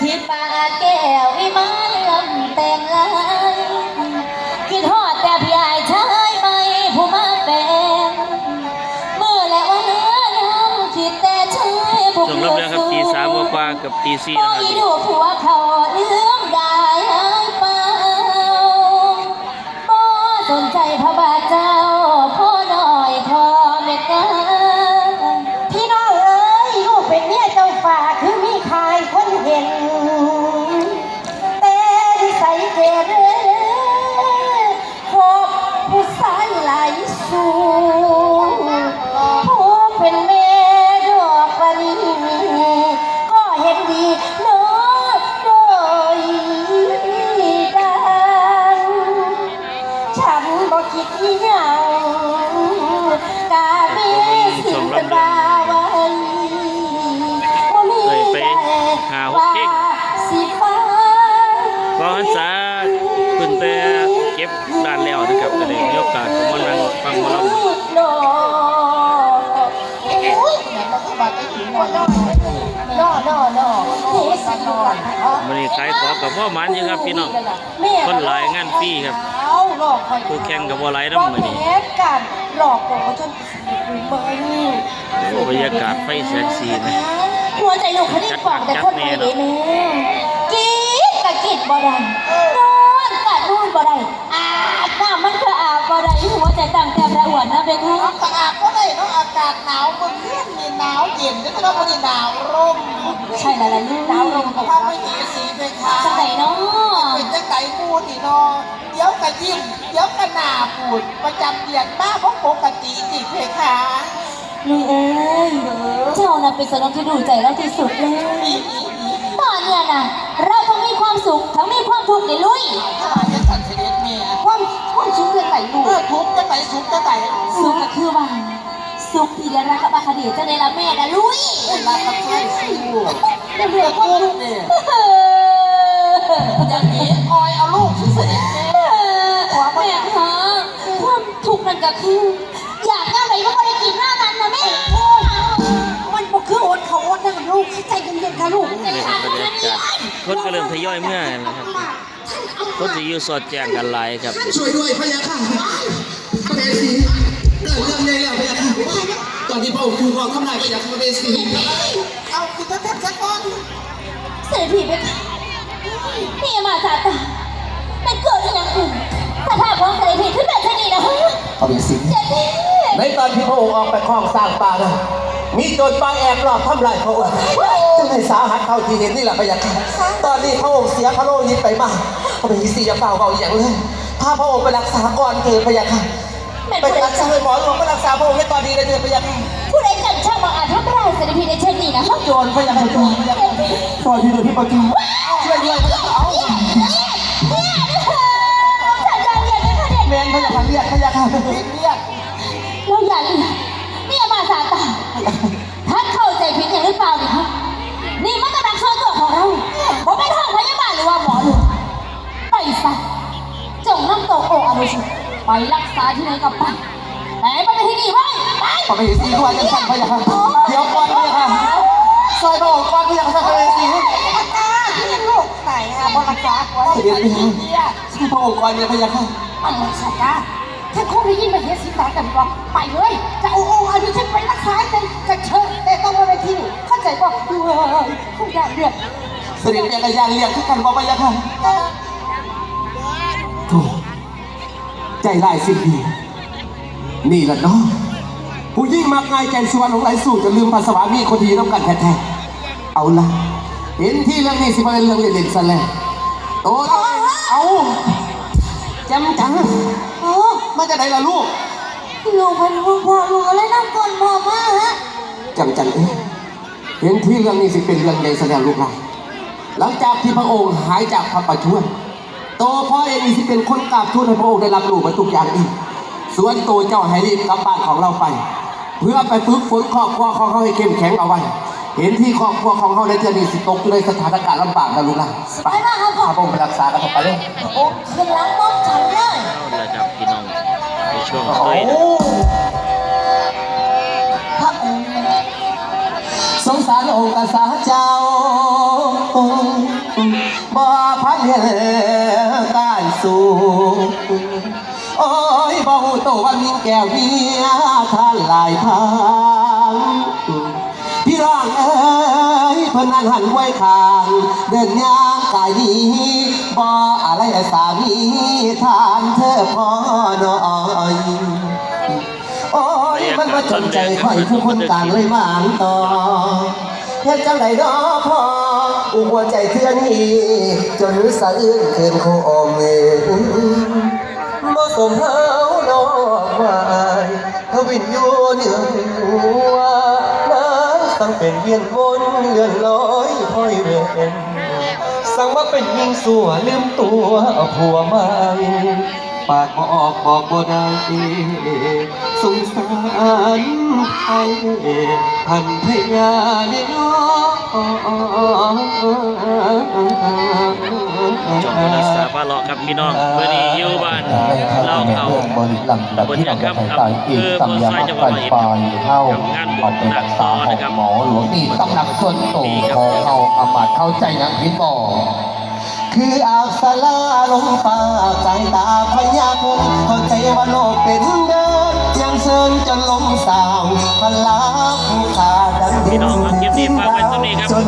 สถิตปากแก้ววิมานลำแต่งลายคิดฮอดแต่พี่อายชายไม่ผู้มาแปลงเมื่อและวันเนื้อยังคิดแต่ชายผู้ช่วงรับเรื่องครับตีสามกว่าๆกับตีสี่โอ้นะครับยดูผัวเขาเลื่อม พอหันษาเพิ่นแต่เก็บด้านแล้วนะครับก็เลยมีโอกาสเข้ามานั่งฟังหมอลำโลโอ้ยแม่มาที่บ้านไอ้ถึงวันนอนอนอเทสนอนวันนี้ขายของกับพ่อหมันอยู่ครับพี่น้องคนหลายงานฟรีครับเอาหลอกคอยผู้แข่งกับบ่หลายนำมื้อนี้วางแผนการหลอกโปรโมชั่นเบอร์นี่โอ้บรรยากาศไฟแสงสีนะหัวใจลูกเขาได้ปอกแต่คนไทยเด้แม่กินกะกินบ่ ได้นอนกะนอนบ่ได้อาบน้ำมันก็อาบบ่ได้หัวใจตั้งแต่ประอ้วนนะเบคะอากาศก็ได้เนาะอากาศหนาวเมื่อคืนนี่หนาวเย็นแล้วก็ไม่ได้หนาวร่มใช่แล้วล่ะลูกหนาวลมกับพระไม่หีสีไปค่ะจังไหนเนาะเป็นจังไหนมูนี่เนาะเดี๋ยวกะยิ้มเดี๋ยวกะหน้าปูดประจำเดือนมาเพราะปกติจิเพคะลุยเอ้ยเจ้าน่ะเป็นสนมที่ดูใจเราที่สุดเลย มีความทุกข์ในลุยถ้าจะสั่นเสด็จเมียความความสุขจะไหนลูกเออทุกข์จะไหนสุขจะไหนสุขก็คือว่าสุขที่ได้รักกับอาคดีเจ้าในละแม่นะลุยรักกับใครสู้เดี๋ยวเดี๋ยวก็ทุกข์เนี่ยอย่างนี้ออยเอาลูกเสด็จแม่แม่คะความทุกข์นั่นก็คือ อยากได้อะไรก็ไม่ได้กินหน้านั้นนะแม่มันบอกคืออดเขาอดนะลูกใจเย็นๆค่ะลูกนี่ครับบรรยากาศคนก็เริ่มทยอยเมื่อแล้วครับ คนที่อยู่สอดแจ้งกันหลายครับ ช่วยด้วยพระยาค่ะพระเบสีเกิดเรื่องใหญ่แล้วพระยาค่ะตอนที่พระองค์ถูกหลอกทำลายพระยาค่ะพระเบสีเอาคุณแทบจะก้อนเสด็จพี่ไปค่ะนี่มาจาตาเป็นเกิดอย่างอื่นสภาพของเสด็จพี่ขึ้นแบบนี้นะฮะพระเบสีเจ็บพี่ในตอนที่พระองค์ออกไปคลองสร้างป่านะ มีโจรป่าแอบหลอกทำลายพระองค์จึงให้สาหัสเท่าที่เห็นนี่แหละพระยาค่ะตอนนี้พระองค์เสียพระโลหิตไปมากพระเบสีอย่าเฝ้าเบาอย่างเลยพาพระองค์ไปรักษาก่อนเถิดพระยาค่ะแม่นไปผู้ใดรักษาหมอหลวงไปรักษาพระองค์ในตอนนี้เลยเถิดพระยาค่ะผู้ใดกันช่างมาอาจทำร้ายเสด็จพี่ในเช่นนี้นะฮะโจรพระยาค่ะโจรพระยาค่ะตอนที่โดนที่ประตูช่วยด้วยพระยาค่ะเอาจัดการเรียนนะคะเด็กแมนพระยาค่ะเรียกพระยาค่ะเรียกเราอย่า ท่านเข้าใจผิดอย่างหรือเปล่าเนี่ยฮะนี่มันกำลังเข้าตัวของเราผมเป็นห้องพยาบาลหรือว่าหมอหลวงไปซะจงนำตัวโออนุชิตไปรักษาที่ไหนกับไปแต่ไม่ไปที่นี่ไว้ไปพระเวสีด้วยจังสั่นพระยาค่ะเดี๋ยวก่อนพระยาค่ะซอยพระองค์ก่อนพระยาค่ะพระเวสีพระกาลูกไหนฮะบรักษาไว้เสด็จพี่ซอยพระองค์ก่อนเนี่ยพระยาค่ะอันนี้สักกาถ้าคงได้ยินมาเห็นสิตากันบอกไปเลย จะเอาองค์อนุชิตไป ด็จเมียกับยานเรียกขึ้นกันบอกพระยาค่ะโถูกใจร้ายสิ้นดี นี่แหละเนาะผู้ยิ่งมากง่ายใจสวรรค์ของไรสู่จะลืมภาษามีคนทีต้องกันแท้ๆเอาละเห็นที่เรื่องนี้สิมาเป็นเรื่องเล่นๆซะแล้วโตตัวเองเอาจำจังเออมาจากไหนล่ะลูกลูกเป็นคุณพ่อลูกอะไรน้ำก่อนพ่อมาฮะจังจังเอ๊ะเห็นที่เรื่องนี้สิเป็นเรื่องใหญ่แสดงลูกหลาน หลังจากที่พระองค์หายจากพระประชวรโตพ่อเองที่เป็นคนกราบทูลให้พระองค์ได้รับรู้ราทุกอย่างอีกส่วนโตเจ้าให้รีบกลับบ้านของเราไป เพื่อไปฝึกฝนครอบครัวของเขาให้เข้มแข็งเอาไว้ เห็นที่ครอบครัวของเขาในเทือนีสิตกอยู่ในสถานการณ์ลำบากนะลูกนะไปนะครัพระองค์ไปรักษากันไปเลยโอ้ขึ้นหลังมองฉันเลยนี่ะดับพี่น้องในช่วงไกพระองค์สงสารองค์กษัตริย์เจ้า การสู่โอ้ยบ่หูโตว่ามีแก้วเบียร์ท่านหลายทางพี่ร่างเอ้ยเพิ่นนั่งหันไว้คาง เดินย่างกายดีบ่อะไรสามีทานเธอพอน้อยโอ้ยมันมาจนใจข่อยผู้คนต่างเลยหมางต่อเฮ็ดจังไดเนาะพ่ออุ หัวใจเทือนนี้จนสะอื้นเคินโคอมเองบ่สมเฮาดอกไม้ทวินอยู่เหนือหัวน้ำตั้งเป็นเวียนวนเลื่อนลอยห้อยเวียนสั่งว่าเป็นยิงสัวลืมตัวเอาผัวม่ปากบออกบอกบ่ได้สงสารไทยพันพยาเนาะ จบรัสาพาเล่าะกับพี่น้องเมื่อนี้อยู่บ้านเล่าเขาบนหลังดับที่ดับกับไตอีกสัมยามักไก่ปลายเข้าปฏิรักษาของหมอหลวงนี่ตำหนักส่วนโตของเขาอามาตเข้าใจนะพี่บอกคืออาสลาลงตาสายตาพญาคงเข้าใจว่าโลกเป็นเดินยังเซิงจนลมสาวพลา พี่น้องครับคลิปนี้ฝากไว้ตรงนี้ครับ จน